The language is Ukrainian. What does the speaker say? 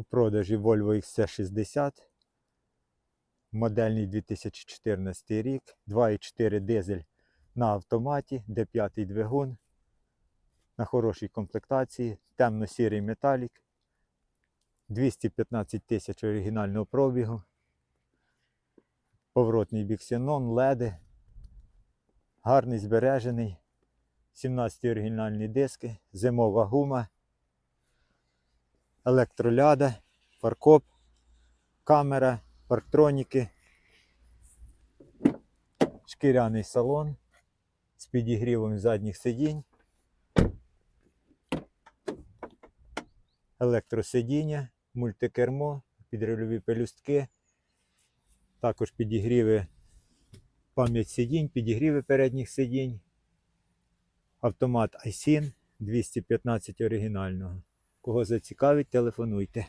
У продажі Volvo XC60. Модельний 2014 рік. 2,4 дизель на автоматі, D5 двигун. На хорошій комплектації. Темно-сірий металік. 215 тисяч оригінального пробігу. Поворотний біксенон, леди. Гарний збережений. 17 оригінальні диски, зимова гума, електроляда, фаркоп, камера, парктроніки, шкіряний салон з підігрівом задніх сидінь, електросидіння, мультикермо, підрульові пелюстки, також підігріви пам'ять сидінь, підігріви передніх сидінь. Автомат iSIN 215 оригінального. Кого зацікавить, телефонуйте.